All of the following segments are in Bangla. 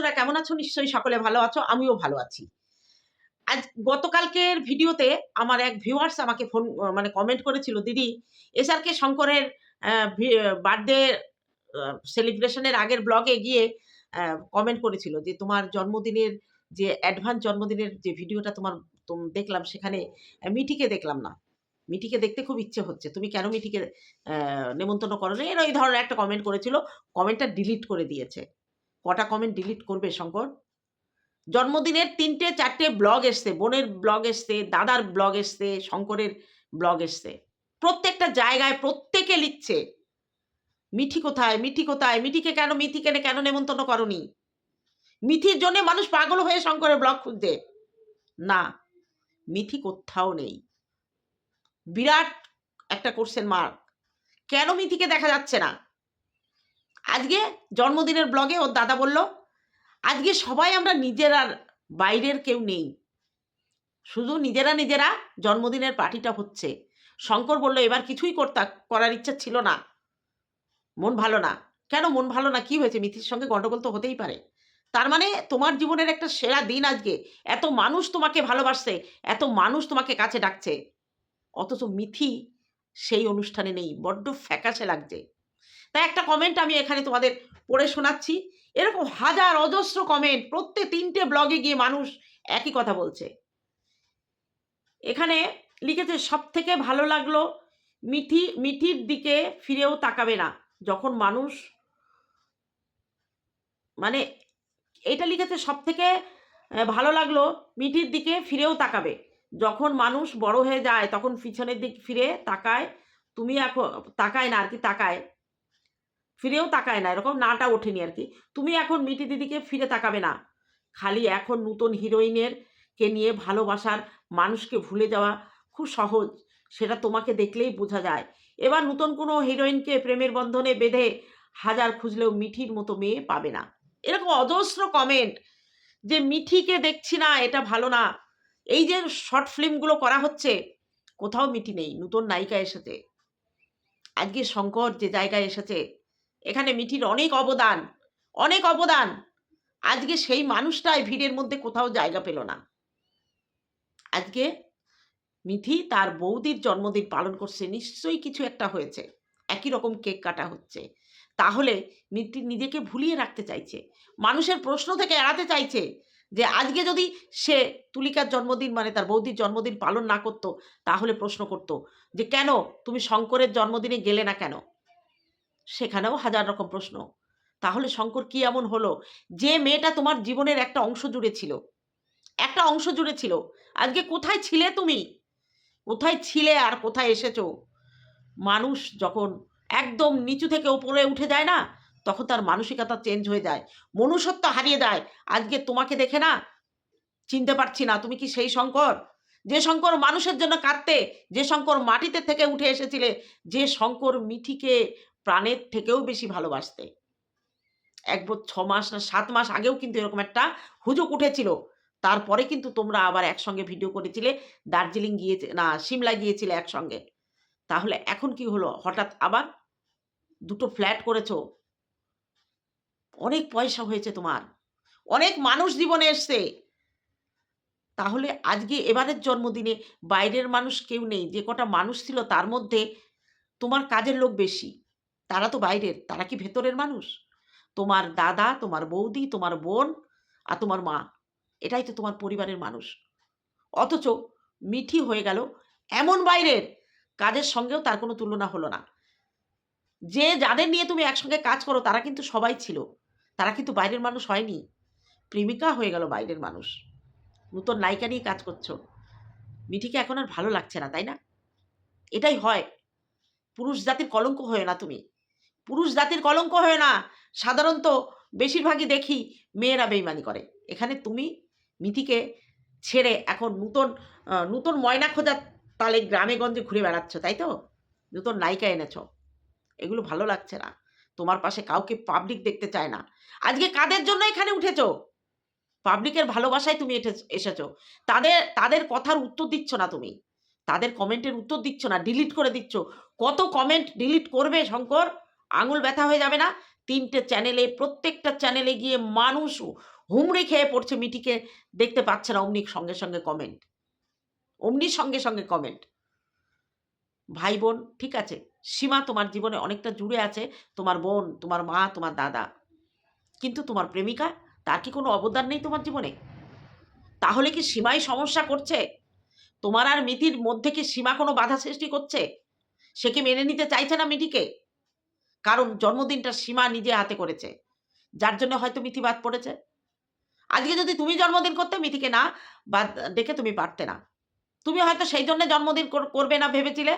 বন্ধুরা, কেমন আছো? নিশ্চয়ই সকলে ভালো আছো, আমিও ভালো আছি। আজ গতকালকের ভিডিওতে আমার এক ভিউয়ার্স আমাকে ফোন মানে কমেন্ট করেছিল, দিদি এসআরকে শঙ্করের বার্থডে সেলিব্রেশনের আগের ব্লগে গিয়ে কমেন্ট করেছিল যে তোমার জন্মদিনের যে অ্যাডভান্স জন্মদিনের যে ভিডিওটা তোমার, তোম- দেখলাম সেখানে মিঠিকে দেখলাম না। মিঠিকে দেখতে খুব ইচ্ছে হচ্ছে। তুমি কেন মিঠিকে নেমন্তন্ন করো না এই ধরনের একটা কমেন্ট করেছিল। কমেন্টটা ডিলিট করে দিয়েছে। কটা কমেন্ট ডিলিট করবে শঙ্কর? জন্মদিনের তিনটে, চারটে ব্লগ এসছে, বোনের ব্লগ এসছে, দাদার ব্লগ এসছে, শঙ্করের ব্লগ এসছে। প্রত্যেকটা জায়গায় প্রত্যেকে লিখছে। মিঠি কোথায় মিঠি কোথায়, মিঠিকে কেন মিঠিকে কেন নেমন্তন্ন করনি? মিথির জন্য মানুষ পাগল হয়ে শঙ্করের ব্লগ খুঁজছে না মিথি কোথাও নেই। বিরাট একটা কোশ্চেন মার্ক কেন মিথিকে দেখা যাচ্ছে না? আজকে জন্মদিনের ব্লগে ওর দাদা বলল, আজকে সবাই আমরা নিজেরা বাইরের কেউ নেই। শুধু নিজেরা নিজেরা জন্মদিনের পার্টিটা হচ্ছে। শঙ্কর বলল, এবার কিছুই করতা, করার ইচ্ছা ছিল না। মন ভালো না। কেন মন ভালো না? কি হয়েছে? মিথির সঙ্গে গন্ডগোল তো হতেই পারে। তার মানে তোমার জীবনের একটা সেরা দিন আজকে। এত মানুষ তোমাকে ভালোবাসছে, এত মানুষ তোমাকে কাছে ডাকছে। অথচ মিথি সেই অনুষ্ঠানে নেই। বড্ড ফ্যাকাশে লাগছে। তাই একটা কমেন্ট আমি এখানে তোমাদের পড়ে শোনাচ্ছি। এরকম হাজার অজস্র কমেন্ট প্রত্যেক তিনটে ব্লগে গিয়ে মানুষ একই কথা বলছে। এখানে লিখেছে সব থেকে ভালো লাগল মিঠি, মিঠির দিকে ফিরেও তাকাবে না। যখন মানুষ মানে এটা লিখেছে সব থেকে ভালো লাগল মিঠির দিকে ফিরেও তাকাবে। যখন মানুষ বড় হয়ে যায়, তখন পিছনের দিক ফিরে তাকায়। তুমি এখন, তাকায় না আর কি তাকায়। ফিরেও তাকায় না, এরকম নাটা ওঠেনি আর কি। তুমি এখন মিটি দিদিকে ফিরে তাকাবে না। খালি এখন নতুন হিরোইনের কে নিয়ে ভালোবাসার মানুষকে ভুলে যাওয়া খুব সহজ, সেটা তোমাকে দেখলেই বোঝা যায়। এবার নতুন কোনো হিরোইনকে প্রেমের বন্ধনে বেঁধে হাজার খুঁজলেও মিঠির মতো মেয়ে পাবে না। এরকম অজস্র কমেন্ট যে মিঠিকে দেখছি না, এটা ভালো না। এই যে শর্ট ফিল্মগুলো করা হচ্ছে, কোথাও মিঠি নেই, নতুন নায়িকা এসেছে। আজকে শঙ্কর যে জায়গায় এসেছে এখানে মিঠির অনেক অবদান অনেক অবদান। আজকে সেই মানুষটাই ভিড়ের মধ্যে কোথাও জায়গা পেল না। আজকে মিথি তার বৌদির জন্মদিন পালন করছে, নিশ্চয়ই কিছু একটা হয়েছে, একই রকম কেক কাটা হচ্ছে। তাহলে মিথি নিজেকে ভুলিয়ে রাখতে চাইছে, মানুষের প্রশ্ন থেকে এড়াতে চাইছে যে আজকে যদি সে তুলিকার জন্মদিন মানে তার বৌদির জন্মদিন পালন না করতো, তাহলে প্রশ্ন করতো যে কেন তুমি শঙ্করের জন্মদিনে গেলে না কেন? সেখানেও হাজার রকম প্রশ্ন। তাহলে শঙ্কর কি এমন হলো? যে মেয়েটা তোমার জীবনের একটা অংশ জুড়ে ছিল। একটা অংশ জুড়ে ছিল। আজকে কোথায় ছিলে তুমি? কোথায় ছিলে আর কোথায় এসেছ? মানুষ যখন একদম নিচু থেকে উপরে উঠে যায় না, তখন তার মানসিকতা চেঞ্জ হয়ে যায়। মনুষ্যত্ব হারিয়ে যায়। আজকে তোমাকে দেখে না, চিনতে পারছি না তুমি কি সেই শঙ্কর? যে শঙ্কর মানুষের জন্য কাঁদতে, যে শঙ্কর মাটিতে থেকে উঠে এসেছিলে, যে শঙ্কর মিঠিকে প্রাণের থেকেও বেশি ভালোবাসতে। এক বছর ছ মাস না সাত মাস আগেও কিন্তু এরকম একটা হুজুক উঠেছিল। তারপরে কিন্তু তোমরা আবার একসঙ্গে ভিডিও করেছিলে, দার্জিলিং গিয়ে না, সিমলা গিয়েছিলে একসঙ্গে। তাহলে এখন কি হলো? হঠাৎ আবার দুটো ফ্ল্যাট করেছ। অনেক পয়সা হয়েছে তোমার। অনেক মানুষ জীবনে এসছে। তাহলে আজকে এবারের জন্মদিনে বাইরের মানুষ কেউ নেই, যে কটা মানুষ ছিল তার মধ্যে তোমার কাজের লোক বেশি। তারা তো বাইরের, তারা কি ভেতরের মানুষ? তোমার দাদা, তোমার বৌদি, তোমার বোন আর তোমার মা, এটাই তো তোমার পরিবারের মানুষ। অথচ মিঠি হয়ে গেল এমন বাইরের, কাজের সঙ্গেও তার কোনো তুলনা হলো না। যে যাদের নিয়ে তুমি একসঙ্গে কাজ করো, তারা কিন্তু সবাই ছিল। তারা কিন্তু বাইরের মানুষ হয়নি। প্রেমিকা হয়ে গেল বাইরের মানুষ। নতুন নায়িকা নিয়ে কাজ করছ। মিঠিকে এখন আর ভালো লাগছে না, তাই না? এটাই হয়। পুরুষ জাতির কলঙ্ক হয়ে না তুমি। পুরুষ জাতির কলঙ্ক হয় না। সাধারণত বেশিরভাগই দেখি মেয়েরা বেইমানি করে। এখানে তুমি মিথিকে ছেড়ে এখন নূতন নূতন ময়না খোঁজার তালে গ্রামে গঞ্জে ঘুরে বেড়াচ্ছ, তাই তো? নূতন নায়িকা এনেছ। এগুলো ভালো লাগছে না। তোমার পাশে কাউকে পাবলিক দেখতে চায় না। আজকে কাদের জন্য এখানে উঠেছো? পাবলিকের ভালোবাসায় তুমি এসেছ। তাদের তাদের কথার উত্তর দিচ্ছ না তুমি। তাদের কমেন্টের উত্তর দিচ্ছ না ডিলিট করে দিচ্ছ। কত কমেন্ট ডিলিট করবে শঙ্কর? আঙুল ব্যথা হয়ে যাবে না। তিনটে চ্যানেলে প্রত্যেকটা চ্যানেলে গিয়ে মানুষ হুমড়ি খেয়ে পড়ছে মিটিকে। দেখতে পাচ্ছে না অমনির সঙ্গে সঙ্গে কমেন্ট অমনির সঙ্গে সঙ্গে কমেন্ট ভাই বোন, ঠিক আছে, সীমা তোমার জীবনে অনেকটা জুড়ে আছে। তোমার বোন, তোমার মা, তোমার দাদা। কিন্তু তোমার প্রেমিকা, তার কি কোনো অবদান নেই তোমার জীবনে? তাহলে কি সীমাই সমস্যা করছে? তোমার আর মিতির মধ্যে কি সীমা কোনো বাধা সৃষ্টি করছে? সে কি মেনে নিতে চাইছে না মিটিকে? কারণ জন্মদিনটা সীমা নিজে হাতে করেছে। যার জন্য হয়তো মিথি বাদ পড়েছে। আজকে যদি তুমি জন্মদিন করতে, মিথিকে না বাদ ডেকে তুমি পারতে না। তুমি হয়তো সেই জন্য জন্মদিন করবে না ভেবেছিলে,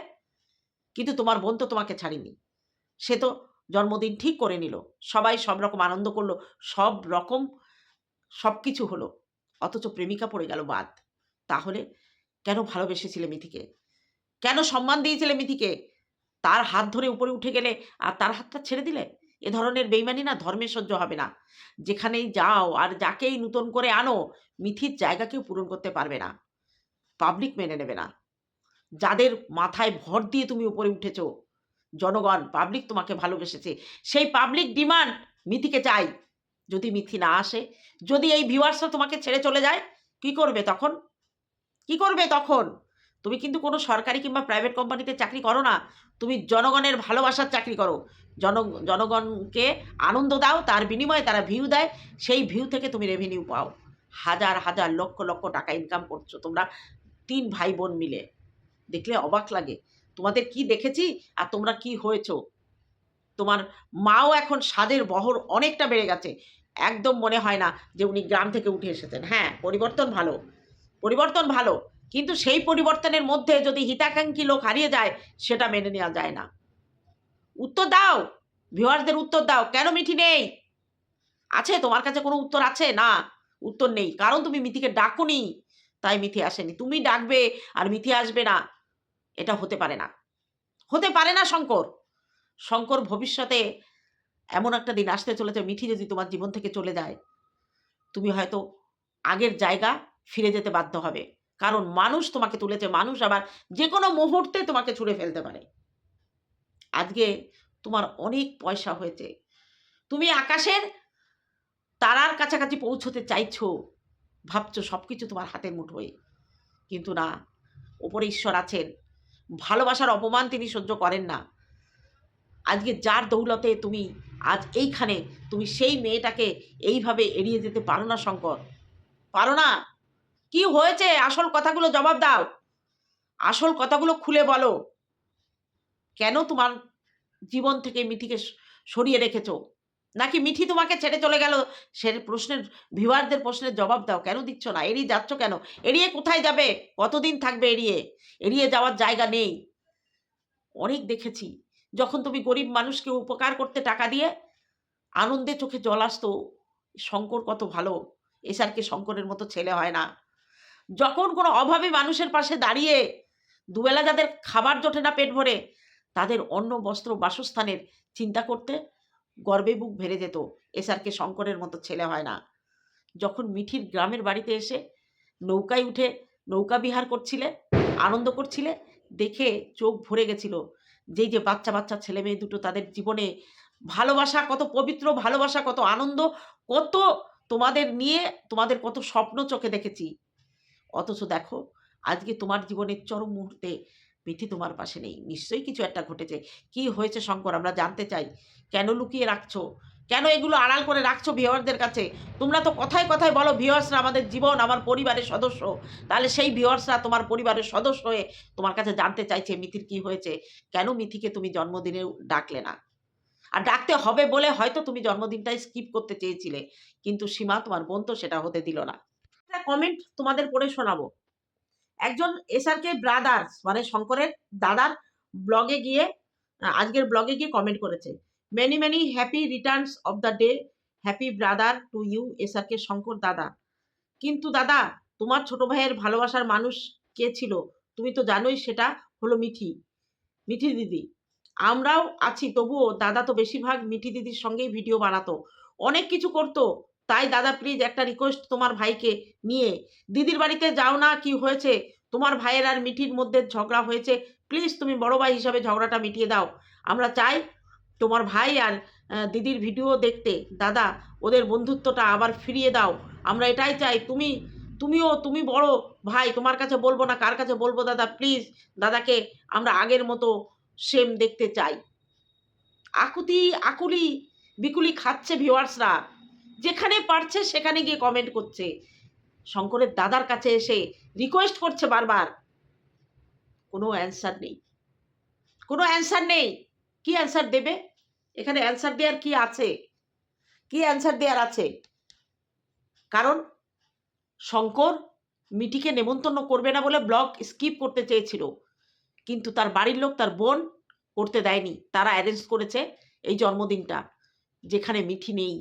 কিন্তু তোমার বোন তো তোমাকে ছাড়িনি। সে তো জন্মদিন ঠিক করে নিল। সবাই সব রকম আনন্দ করল, সব রকম সব কিছু হলো। অথচ প্রেমিকা পড়ে গেল বাদ। তাহলে কেন ভালোবেসেছিলে মিথিকে? কেন সম্মান দিয়েছিলে মিথিকে? তার হাত ধরে উপরে উঠে গেলে আর তার হাতটা ছেড়ে দিলে? এ ধরনের বেইমানি না ধর্মে সহ্য হবে না। যেখানেই যাও আর যাকেই নূতন করে আনো, মিথির জায়গা কেউ পূরণ করতে পারবে না। পাবলিক মেনে নেবে না। যাদের মাথায় ভর দিয়ে তুমি উপরে উঠেছো, জনগণ, পাবলিক তোমাকে ভালোবেসেছে। সেই পাবলিক ডিমান্ড মিথিকে চাই। যদি মিথি না আসে, যদি এই ভিউয়ার্সরা তোমাকে ছেড়ে চলে যায়, কি করবে তখন? কি করবে তখন? তুমি কিন্তু কোনো সরকারি কিংবা প্রাইভেট কোম্পানিতে চাকরি করো না। তুমি জনগণের ভালোবাসার চাকরি করো। জন, জনগণকে আনন্দ দাও, তার বিনিময়ে তারা ভিউ দেয়। সেই ভিউ থেকে তুমি রেভিনিউ পাও। হাজার হাজার, লক্ষ লক্ষ টাকা ইনকাম করছ তোমরা তিন ভাই বোন মিলে। দেখলে অবাক লাগে। তোমাদের কি দেখেছি আর তোমরা কি হয়েছো? তোমার মাও এখন স্বাদের বহর অনেকটা বেড়ে গেছে। একদম মনে হয় না যে উনি গ্রাম থেকে উঠে এসেছেন। হ্যাঁ পরিবর্তন ভালো। পরিবর্তন ভালো। কিন্তু সেই পরিবর্তনের মধ্যে যদি হিতাকাঙ্ক্ষী লোক হারিয়ে যায়, সেটা মেনে নেওয়া যায় না। উত্তর দাও। ভিউয়ারদের উত্তর দাও। কেন মিঠি নেই? আছে, তোমার কাছে কোনো উত্তর আছে? না, উত্তর নেই। কারণ তুমি মিথিকে ডাকুনি, তাই মিথি আসেনি। তুমি ডাকবে আর মিথি আসবে না। এটা হতে পারে না। হতে পারে না, শঙ্কর। শঙ্কর, ভবিষ্যতে এমন একটা দিন আসতে চলেছে, মিঠি যদি তোমার জীবন থেকে চলে যায়, তুমি হয়তো আগের জায়গা ফিরে যেতে বাধ্য হবে। কারণ মানুষ তোমাকে তুলেছে, মানুষ আবার যে কোনো মুহূর্তে তোমাকে ছুঁড়ে ফেলতে পারে। আজকে তোমার অনেক পয়সা হয়েছে। তুমি আকাশের তারার কাছাকাছি পৌঁছতে চাইছো, ভাবছ সব কিছু তোমার হাতের মুঠোয়। কিন্তু না, ওপরে ঈশ্বর আছেন। ভালোবাসার অপমান তিনি সহ্য করেন না। আজকে যার দৌলতে তুমি আজ এইখানে, তুমি সেই মেয়েটাকে এইভাবে এড়িয়ে যেতে পারো না, শঙ্কর। পারো না? কি হয়েছে? আসল কথাগুলো জবাব দাও। আসল কথাগুলো খুলে বলো। কেন তোমার জীবন থেকে মিঠিকে সরিয়ে রেখেছো? নাকি মিঠি তোমাকে ছেড়ে চলে গেল? সে প্রশ্নের, ভিউয়ারদের প্রশ্নের জবাব দাও। কেন দিচ্ছ না? এড়িয়ে যাচ্ছ কেন? এড়িয়ে কোথায় যাবে? কতদিন থাকবে এড়িয়ে? এড়িয়ে যাওয়ার জায়গা নেই। অনেক দেখেছি। যখন তুমি গরিব মানুষকে উপকার করতে টাকা দিয়ে, আনন্দে চোখে জল আসতো, শঙ্কর কত ভালো। এসারকে শঙ্করের মতো ছেলে হয় না। যখন কোনো অভাবী মানুষের পাশে দাঁড়িয়ে দুবেলা যাদের খাবার জোটে না পেট ভরে, তাদের অন্য বস্ত্র, বাসস্থানের চিন্তা করতে গর্বে বুক ভেরে যেত এসারকে শঙ্করের মতো ছেলে হয় না। যখন মিঠির গ্রামের বাড়িতে এসে নৌকায় উঠে নৌকা বিহার করছিলে, আনন্দ করছিলে, দেখে চোখ ভরে গেছিল যেই যে বাচ্চা বাচ্চা ছেলে মেয়ে দুটো তাদের জীবনে ভালোবাসা, কত পবিত্র ভালোবাসা, কত আনন্দ, কত তোমাদের নিয়ে তোমাদের কত স্বপ্ন চোখে দেখেছি। অথচ দেখো, আজকে তোমার জীবনের চরম মুহূর্তে মিঠি তোমার পাশে নেই। নিশ্চয়ই কিছু একটা ঘটেছে। কি হয়েছে শঙ্কর, আমরা জানতে চাই। কেন লুকিয়ে রাখছো? কেন এগুলো আড়াল করে রাখছো ভিওয়ারদের কাছে? তোমরা তো কথায় কথায় বলো ভিওয়ার্সরা আমাদের জীবন, আমার পরিবারের সদস্য। তাহলে সেই ভিওয়ার্সরা তোমার পরিবারের সদস্য হয়ে তোমার কাছে জানতে চাইছে মিথির কি হয়েছে। কেন মিথিকে তুমি জন্মদিনে ডাকলে না? আর ডাকতে হবে বলে হয়তো তুমি জন্মদিনটাই স্কিপ করতে চেয়েছিলে। কিন্তু সীমা, তোমার বোন তো সেটা হতে দিল না। একটা কমেন্ট তোমাদের পড়ে শোনাবো। একজন এসআরকে ব্রাদার্স মানে শঙ্করের দাদার ব্লগে গিয়ে আজকের ব্লগে গিয়ে কমেন্ট করেছে। Many many happy returns of the day happy brother to you SRK Shankar দাদা। কিন্তু দাদা, তোমার ছোট ভাইয়ের ভালোবাসার মানুষ কে ছিল? তুমি তো জানোই সেটা হলো মিঠি মিঠি দিদি। আমরাও আছি, তবুও দাদা তো বেশিরভাগ মিঠি দিদির সঙ্গেই ভিডিও বানাতো। অনেক কিছু করতো তাই দাদা প্লিজ একটা রিকোয়েস্ট তোমার ভাইকে নিয়ে। দিদির বাড়িতে যাও না, কি হয়েছে? তোমার ভাইয়ের আর মিঠির মধ্যে ঝগড়া হয়েছে। প্লিজ তুমি বড় ভাই হিসাবে ঝগড়াটা মিটিয়ে দাও। আমরা চাই তোমার ভাই আর দিদির ভিডিও দেখতে। দাদা, ওদের বন্ধুত্বটা আবার ফিরিয়ে দাও। আমরা এটাই চাই। তুমি, তুমিও, তুমি বড় ভাই, তোমার কাছে বলব না, কার কাছে বলব দাদা? প্লিজ দাদাকে আমরা আগের মতো সেম দেখতে চাই। আকুতি, আকুলি, বিকুলি খাচ্ছে ভিউয়ার্সরা যেখানে পারছে সেখানে গিয়ে কমেন্ট করছে। শঙ্করের দাদার কাছে এসে রিকোয়েস্ট করছে বারবার। কোনো অ্যান্সার নেই। কোনো অ্যান্সার নেই। কি অ্যান্সার দেবে? এখানে অ্যান্সার দেওয়ার কি আছে? কি অ্যান্সার দেওয়ার আছে? কারণ শঙ্কর মিটিকে নেমন্তন্ন করবে না বলে ব্লগ স্কিপ করতে চেয়েছিল। কিন্তু তার বাড়ির লোক তার বোন করতে দেয়নি। তারা অ্যারেঞ্জ করেছে এই জন্মদিনটা, যেখানে মিঠি নেই।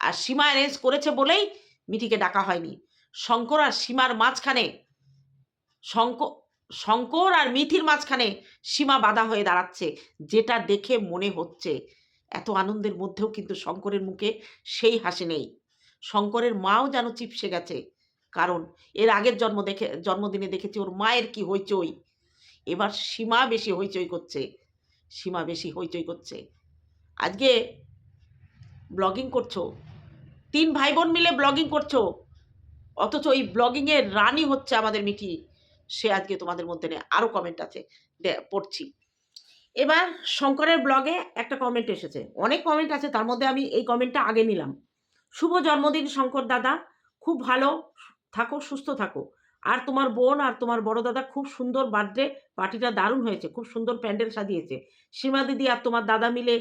আর সীমা অ্যারেঞ্জ করেছে বলেই মিঠিকে ডাকা হয়নি। শঙ্কর আর সীমার মাঝখানে শঙ্কর শঙ্কর আর মিথির মাঝখানে সীমা বাধা হয়ে দাঁড়াচ্ছে, যেটা দেখে মনে হচ্ছে। এত আনন্দের মধ্যেও কিন্তু শঙ্করের মুখে সেই হাসি নেই। শঙ্করের মাও যেন চিপসে গেছে, কারণ এর আগের জন্ম দেখে, জন্মদিনে দেখেছি ওর মায়ের কি হইচই। এবার সীমা বেশি হইচই করছে, সীমা বেশি হইচই করছে। আজকে ব্লগিং করছ? তিন ভাই বোন মিলে ব্লগিং করছ। অথচ এই ব্লগিংয়ের রানই হচ্ছে আমাদের মিঠি। সে আজকে তোমাদের মধ্যে নেই আরও কমেন্ট আছে পড়ছি। এবার শঙ্করের ব্লগে একটা কমেন্ট এসেছে। অনেক কমেন্ট আছে, তার মধ্যে আমি এই কমেন্টটা আগে নিলাম। শুভ জন্মদিন, শঙ্কর দাদা। খুব ভালো, থাকো, সুস্থ থাকো। আর তোমার বোন আর তোমার বড় দাদা খুব সুন্দর বার্থডে পার্টিটা দারুণ হয়েছে, খুব সুন্দর প্যান্ডেল সাজিয়েছে। সীমা দিদি আর তোমার দাদা মিলে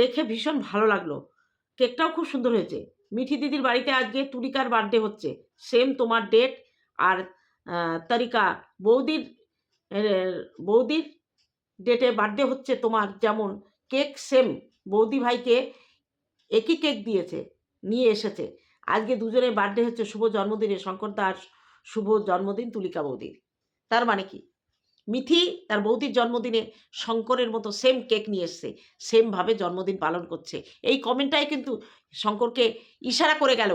দেখে ভীষণ ভালো লাগল। কেকটাও খুব সুন্দর হয়েছে। মিঠি দিদির বাড়িতে আজকে তুলিকার বার্থডে হচ্ছে। সেম তোমার ডেট আর তারিকা বৌদির বৌদির ডেটে বার্থডে হচ্ছে তোমার যেমন কেক সেম বৌদি ভাইকে একই কেক দিয়েছে, নিয়ে এসেছে। আজকে দুজনের বার্থডে হচ্ছে শুভ জন্মদিনে, শঙ্কর দাস শুভ জন্মদিন তুলিকা বৌদির। তার মানে কি? মিথি তার বৌদির জন্মদিনে শঙ্করের মতো সেম কেক নিয়ে এসছে সেমভাবে জন্মদিন পালন করছে। এই কমেন্টটাই কিন্তু শঙ্করকে ইশারা করে গেল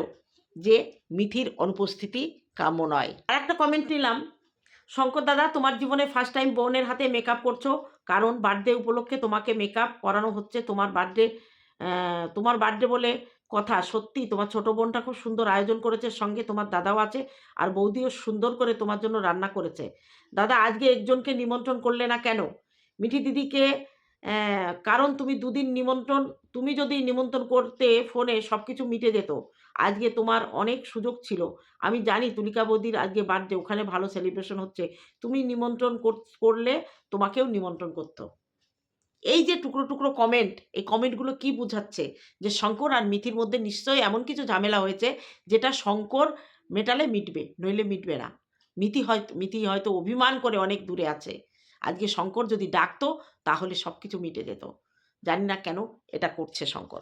যে মিথির অনুপস্থিতি কাম্য নয়। আর একটা কমেন্ট নিলাম, শঙ্কর দাদা, তোমার জীবনে ফার্স্ট টাইম বোনের হাতে মেকআপ করছ, কারণ বার্থডে উপলক্ষে তোমাকে মেকআপ করানো হচ্ছে, তোমার বার্থডে তোমার বার্থডে বলে কথা। সত্যি তোমার ছোট বোনটা খুব সুন্দর আয়োজন করেছে, সঙ্গে তোমার দাদাও আছে আর বৌদিও সুন্দর করে তোমার জন্য রান্না করেছে। দাদা, আজকে একজনকে নিমন্ত্রণ করলে না কেন? মিঠি দিদিকে কারণ তুমি দুদিন নিমন্ত্রণ, তুমি যদি নিমন্ত্রণ করতে ফোনে সব কিছু মিটে যেত। আজকে তোমার অনেক সুযোগ ছিল। আমি জানি তুলিকা বৌদির আজকে বার্থডে, ওখানে ভালো সেলিব্রেশন হচ্ছে। তুমি নিমন্ত্রণ কর- করলে তোমাকেও নিমন্ত্রণ করতো। এই যে টুকরো টুকরো কমেন্ট এই কমেন্টগুলো কি বোঝাচ্ছে? যে শঙ্কর আর মিথির মধ্যে নিশ্চয়ই এমন কিছু ঝামেলা হয়েছে, যেটা শঙ্কর মেটালে মিটবে, নইলে মিটবে না। মিথি হয়তো মিথি হয়তো অভিমান করে অনেক দূরে আছে। আজকে শঙ্কর যদি ডাকতো, তাহলে সব কিছু মিটে যেত। জানি না কেন এটা করছে শঙ্কর।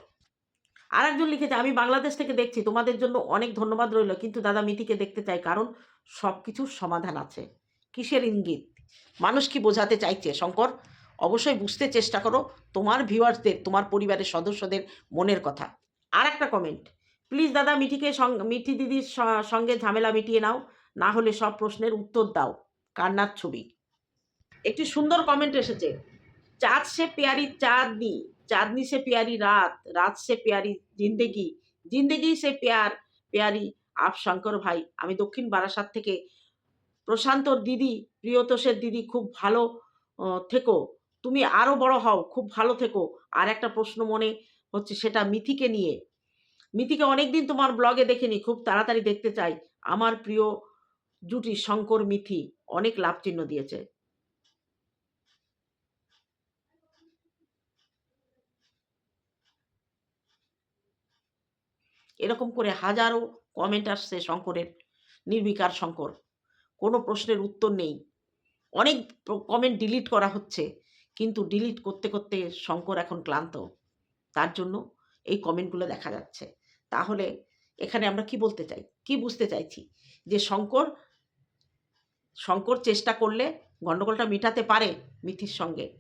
আর একজন লিখেছে, আমি বাংলাদেশ থেকে দেখছি, তোমাদের জন্য অনেক ধন্যবাদ রইল, কিন্তু দাদা মিথিকে দেখতে চাই, কারণ সব কিছুর সমাধান আছে। কিসের ইঙ্গিত? মানুষ কি বোঝাতে চাইছে? শঙ্কর অবশ্যই বুঝতে চেষ্টা করো তোমার ভিউয়ার্সদের, তোমার পরিবারের সদস্যদের মনের কথা। আর একটা কমেন্ট প্লিজ দাদা মিঠিকে মিঠি দিদির সঙ্গে ঝামেলা মিটিয়ে নাও, না হলে সব প্রশ্নের উত্তর দাও, কান্নার ছবি। একটি সুন্দর কমেন্ট এসেছে, চাঁদ সে পেয়ারি চাঁদনি চাঁদনি সে পেয়ারি রাত রাত সে পেয়ারি জিন্দেগি জিন্দেগি সে পেয়ার, পেয়ারি আপ শঙ্কর ভাই, আমি দক্ষিণ বারাসাত থেকে প্রশান্তর দিদি, প্রিয়তোষের দিদি, খুব ভালো থেকো। তুমি আরও বড় হও, খুব ভালো থেকো। আর একটা প্রশ্ন মনে হচ্ছে সেটা মিথিকে নিয়ে। মিথিকে অনেকদিন তোমার ব্লগে দেখিনি, খুব তাড়াতাড়ি দেখতে চাই। আমার প্রিয় জুটি, শঙ্কর মিথি, অনেক লাভ চিহ্ন দিয়েছে। এরকম করে হাজারো কমেন্ট আসছে শঙ্করের, নির্বিকার শঙ্কর। কোনো প্রশ্নের উত্তর নেই। অনেক কমেন্ট ডিলিট করা হচ্ছে। কিন্তু ডিলিট করতে করতে শঙ্কর এখন ক্লান্ত। তার জন্য এই কমেন্টগুলো দেখা যাচ্ছে। তাহলে এখানে আমরা কি বলতে চাই? কি বুঝতে চাইছি? যে শঙ্কর শঙ্কর চেষ্টা করলে গণ্ডগোলটা মেটাতে পারে মিথির সঙ্গে।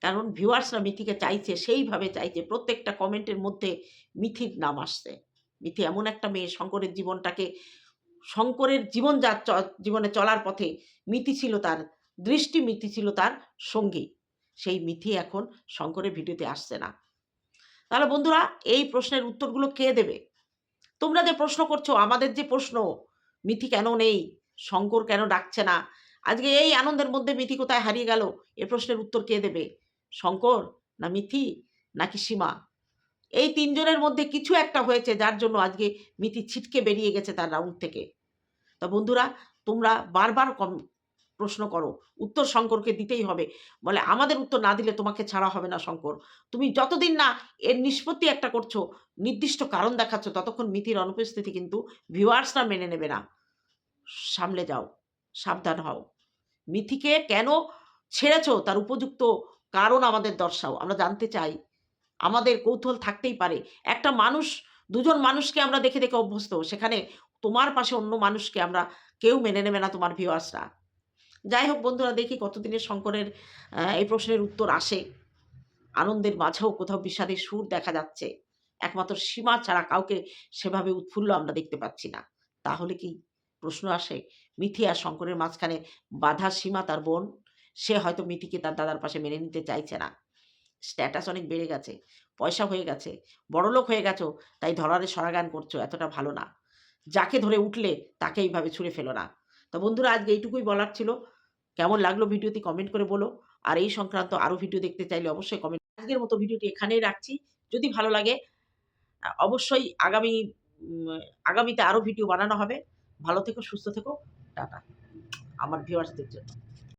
কারণ ভিউয়ার্সরা মিথিকে চাইছে, সেইভাবে চাইছে। প্রত্যেকটা কমেন্টের মধ্যে মিথির নাম আসছে। মিথি এমন একটা মেয়ে, শঙ্করের জীবনটাকে, শঙ্করের জীবন যা জীবনে চলার পথে মিথি ছিল তার, দৃষ্টি মিথি ছিল তার সঙ্গী। সেই মিথি এখন শঙ্করের ভিডিওতে আসছে না। তাহলে বন্ধুরা, এই প্রশ্নের উত্তরগুলো কে দেবে? তোমরা যে প্রশ্ন করছ, আমাদের যে প্রশ্ন, মিথি কেন নেই? শঙ্কর কেন ডাকছে না? আজকে এই আনন্দের মধ্যে মিথি কোথায় হারিয়ে গেল? এ প্রশ্নের উত্তর কে দেবে? শঙ্কর না মিথি নাকি সীমা? এই তিনজনের মধ্যে কিছু একটা হয়েছে যার জন্য আজকে মিথি ছিটকে বেরিয়ে গেছে তার রাউন্ড থেকে। তা বন্ধুরা, তোমরা বারবার কম প্রশ্ন করো। উত্তর শঙ্করকে দিতেই হবে। বলে, আমাদের উত্তর না দিলে তোমাকে ছাড়া হবে না শঙ্কর। তুমি যতদিন না এর নিষ্পত্তি একটা করছ, নির্দিষ্ট কারণ দেখাচ্ছ, ততক্ষণ মিথির অনুপস্থিতি কিন্তু ভিউয়ার্সরা মেনে নেবে না। সামলে যাও, সাবধান হও। মিথিকে কেন ছেড়েছো? তার উপযুক্ত কারণ আমাদের দর্শাও। আমরা জানতে চাই, আমাদের কৌতূহল থাকতেই পারে। একটা মানুষ, দুজন মানুষকে আমরা দেখে দেখে অভ্যস্ত। সেখানে তোমার পাশে অন্য মানুষকে আমরা কেউ মেনে নেবে না তোমার ভিউয়ার্সরা যাই হোক বন্ধুরা, দেখি কতদিনের শঙ্করের এই প্রশ্নের উত্তর আসে। আনন্দের মাঝেও কোথাও বিষাদের সুর দেখা যাচ্ছে। একমাত্র সীমা ছাড়া কাউকে সেভাবে উৎফুল্ল আমরা দেখতে পাচ্ছি না। তাহলে কি প্রশ্ন আসে, মিথি আর শঙ্করের মাঝখানে বাধা সীমা তার বোন? সে হয়তো মিথিকে তার দাদার পাশে মেনে নিতে চাইছে না। স্ট্যাটাস অনেক বেড়ে গেছে, পয়সা হয়ে গেছে, বড়লোক হয়ে গেছো, তাই ধরারে সরাগান করছ, এতটা ভালো না। যাকে ধরে উঠলে তাকে এইভাবে ছুঁড়ে ফেলো না। তো বন্ধুরা, আজকে এইটুকুই বলার ছিল। কেমন লাগল ভিডিওটি কমেন্ট করে বলো। আর এই সংক্রান্ত আরও ভিডিও দেখতে চাইলে অবশ্যই কমেন্ট আজকের মতো ভিডিওটি এখানেই রাখছি। যদি ভালো লাগে অবশ্যই আগামী আগামীতে আরও ভিডিও বানানো হবে। ভালো থেকো, সুস্থ থেকো। টাটা। আমার ভিউয়ার্সদের জন্য।